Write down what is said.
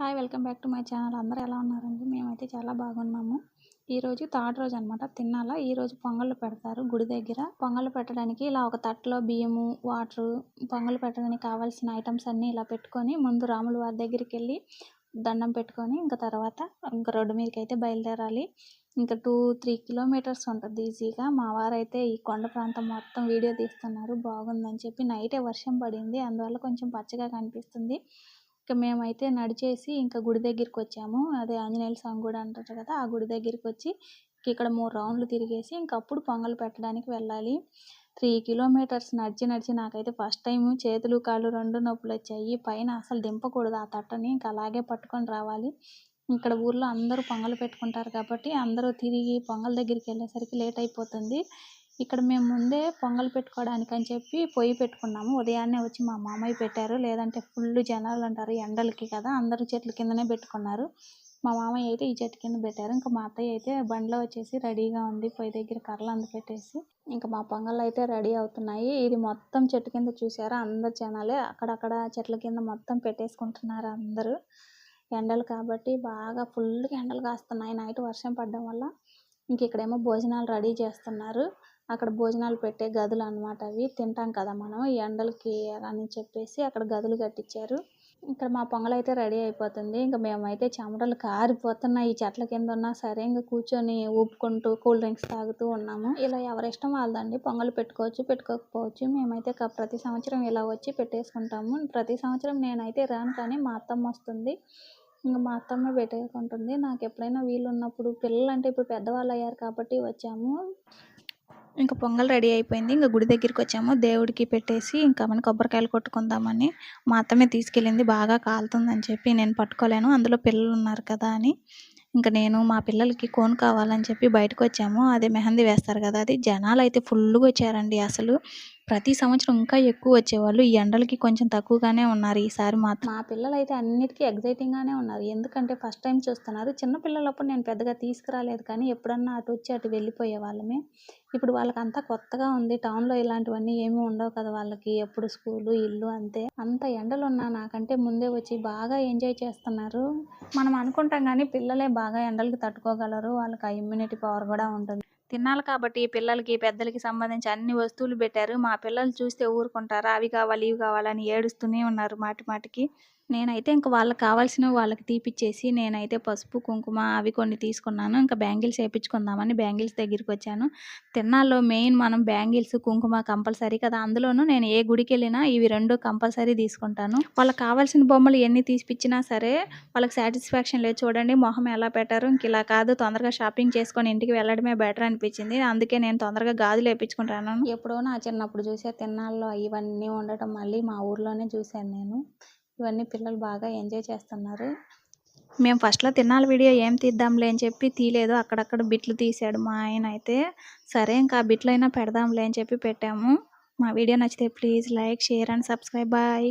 Hi welcome back to my channel. అందరూ ఎలా ఉన్నారండి? మేమైతే చాలా బాగున్నాము. ఈరోజు థర్డ్ రోజు అనమాట తిన్నాలా ఈరోజు పొంగళ్ళు పెడతారు గుడి దగ్గర. పొంగళ్ళు పెట్టడానికి ఇలా ఒక తట్టలో బియ్యము వాటర్ పొంగళ్ళు పెట్టడానికి కావాల్సిన ఐటమ్స్ అన్నీ ఇలా పెట్టుకొని ముందు రాముల వారి దగ్గరికి వెళ్ళి దండం పెట్టుకొని ఇంకా తర్వాత ఇంకా రోడ్డు మీదకి అయితే బయలుదేరాలి. ఇంకా టూ త్రీ కిలోమీటర్స్ ఉంటుంది ఈజీగా. మా వారైతే ఈ కొండ ప్రాంతం మొత్తం వీడియో తీస్తున్నారు. బాగుందని చెప్పి నైటే వర్షం పడింది. అందువల్ల కొంచెం పచ్చగా కనిపిస్తుంది. ఇక మేమైతే నడిచేసి ఇంకా గుడి దగ్గరికి వచ్చాము. అదే ఆంజనేయుల స్వామి గుడి అంటారు కదా ఆ గుడి దగ్గరికి వచ్చి ఇక్కడ మూడు రౌండ్లు తిరిగేసి ఇంక అప్పుడు పొంగల్ పెట్టడానికి వెళ్ళాలి. త్రీ కిలోమీటర్స్ నడిచి నడిచి నాకైతే ఫస్ట్ టైం చేతులు కాళ్ళు రెండు నొప్పులు వచ్చాయి. పైన అసలు దింపకూడదు ఆ తట్టని ఇంకా అలాగే పట్టుకొని రావాలి. ఇక్కడ ఊర్లో అందరూ పొంగల్ పెట్టుకుంటారు కాబట్టి అందరూ తిరిగి పొంగల్ దగ్గరికి వెళ్ళేసరికి లేట్ అయిపోతుంది. ఇక్కడ మేము ముందే పొంగల్ పెట్టుకోవడానికి అని చెప్పి పొయ్యి పెట్టుకున్నాము. ఉదయాన్నే వచ్చి మా మామయ్య పెట్టారు. లేదంటే ఫుల్ జనాలు అంటారు ఎండలకి కదా అందరూ చెట్ల కిందనే పెట్టుకున్నారు. మా మామయ్య అయితే ఈ చెట్టు కింద పెట్టారు. ఇంకా మా అత్తయ్య అయితే బండ్లో వచ్చేసి రెడీగా ఉంది పొయ్యి దగ్గర కర్రలు అందు పెట్టేసి ఇంకా మా పొంగల్ అయితే రెడీ అవుతున్నాయి. ఇది మొత్తం చెట్టు కింద చూసారా? అందరు జనాలే అక్కడక్కడ చెట్ల కింద మొత్తం పెట్టేసుకుంటున్నారు అందరూ. ఎండలు కాబట్టి బాగా ఫుల్గా ఎండలు కాస్తున్నాయి. నైట్ వర్షం పడడం వల్ల ఇంక ఇక్కడేమో భోజనాలు రెడీ చేస్తున్నారు. అక్కడ భోజనాలు పెట్టే గదులు అనమాట అవి. తింటాం కదా మనం. ఈ ఎండలకి అని చెప్పేసి అక్కడ గదులు కట్టించారు. ఇక్కడ మా పొంగల్ అయితే రెడీ అయిపోతుంది. ఇంకా మేమైతే చెమటలు కారిపోతున్నాయి. ఈ చెట్ల కింద ఉన్నా సరే ఇంకా కూర్చొని ఊపుకుంటూ కూల్ డ్రింక్స్ తాగుతూ ఉన్నాము. ఇలా ఎవరి ఇష్టం వాళ్ళదండి. పొంగలు పెట్టుకోవచ్చు పెట్టుకోకపోవచ్చు. మేమైతే ప్రతి సంవత్సరం ఇలా వచ్చి పెట్టేసుకుంటాము. ప్రతి సంవత్సరం నేనైతే రాను కానీ మా అత్తమ్మ వస్తుంది. ఇంకా మా అత్తమ్మ పెట్టేసుకుంటుంది. నాకు ఎప్పుడైనా వీలు ఉన్నప్పుడు పిల్లలు అంటే ఇప్పుడు పెద్దవాళ్ళు అయ్యారు కాబట్టి వచ్చాము. ఇంకా పొంగల్ రెడీ అయిపోయింది. ఇంకా గుడి దగ్గరికి వచ్చాము. దేవుడికి పెట్టేసి ఇంకా మన కొబ్బరికాయలు కొట్టుకుందామని మా అత్తమే తీసుకెళ్ళింది. బాగా కాలుతుందని చెప్పి నేను పట్టుకోలేను. అందులో పిల్లలు ఉన్నారు కదా అని. ఇంకా నేను మా పిల్లలకి కోన్ కావాలని చెప్పి బయటకు వచ్చాము. అదే మెహందీ వేస్తారు కదా అది. జనాలు అయితే ఫుల్గా వచ్చారండి అసలు. ప్రతి సంవత్సరం ఇంకా ఎక్కువ వచ్చేవాళ్ళు. ఈ ఎండలకి కొంచెం తక్కువగానే ఉన్నారు. ఈసారి మాత్రం మా పిల్లలు అయితే అన్నిటికీ ఎగ్జైటింగ్గానే ఉన్నారు. ఎందుకంటే ఫస్ట్ టైం చూస్తున్నారు. చిన్న పిల్లలప్పుడు నేను పెద్దగా తీసుకురాలేదు కానీ ఎప్పుడన్నా అటు వచ్చి అటు వెళ్ళిపోయే వాళ్ళమే. ఇప్పుడు వాళ్ళకి అంతా కొత్తగా ఉంది. టౌన్లో ఇలాంటివన్నీ ఏమీ ఉండవు కదా వాళ్ళకి. ఎప్పుడు స్కూలు ఇల్లు అంతే. అంత ఎండలు ఉన్నా నాకంటే ముందే వచ్చి బాగా ఎంజాయ్ చేస్తున్నారు. మనం అనుకుంటాం కానీ పిల్లలే బాగా ఎండలకి తట్టుకోగలరు. వాళ్ళకి ఆ ఇమ్యూనిటీ పవర్ కూడా ఉంటుంది. తినాలి కాబట్టి పిల్లలకి పెద్దలకి సంబంధించి అన్ని వస్తువులు పెట్టారు. మా పిల్లలు చూస్తే ఊరుకుంటారా? అవి కావాలి ఇవి కావాలని ఏడుస్తూనే ఉన్నారు మాటి మాటికి. నేనైతే ఇంక వాళ్ళకి కావాల్సినవి వాళ్ళకి తీపిచ్చేసి నేనైతే పసుపు కుంకుమ అవి కొన్ని తీసుకున్నాను. ఇంకా బ్యాంగిల్స్ వేయించుకుందామని బ్యాంగిల్స్ దగ్గరికి వచ్చాను తిన్నాల్లో మెయిన్ మనం బ్యాంగిల్స్ కుంకుమ కంపల్సరీ కదా. అందులోనూ నేను ఏ గుడికి వెళ్ళినా ఇవి రెండు కంపల్సరీ తీసుకుంటాను. వాళ్ళకి కావాల్సిన బొమ్మలు ఎన్ని తీసిపించినా సరే వాళ్ళకి సాటిస్ఫాక్షన్ లేదు. చూడండి మొహం ఎలా పెట్టారు. ఇంక ఇలా కాదు తొందరగా షాపింగ్ చేసుకొని ఇంటికి వెళ్ళడమే బెటర్ అనిపించింది. అందుకే నేను తొందరగా గాజులు వేయించుకుంటాను ఎప్పుడో నా చిన్నప్పుడు చూసే తిన్నాల్లో ఇవన్నీ ఉండటం మళ్ళీ మా ఊర్లోనే చూశాను నేను. ఇవన్నీ పిల్లలు బాగా ఎంజాయ్ చేస్తున్నారు. మేము ఫస్ట్లో తిన్నాల వీడియో ఏం తీద్దాంలే అని చెప్పి తీయలేదు అక్కడక్కడ బిట్లు తీసాడు మా ఆయన అయితే. సరే ఇంకా ఆ బిట్లు అయినా పెడదాంలే అని చెప్పి పెట్టాము. మా వీడియో నచ్చితే please like share and subscribe. Bye.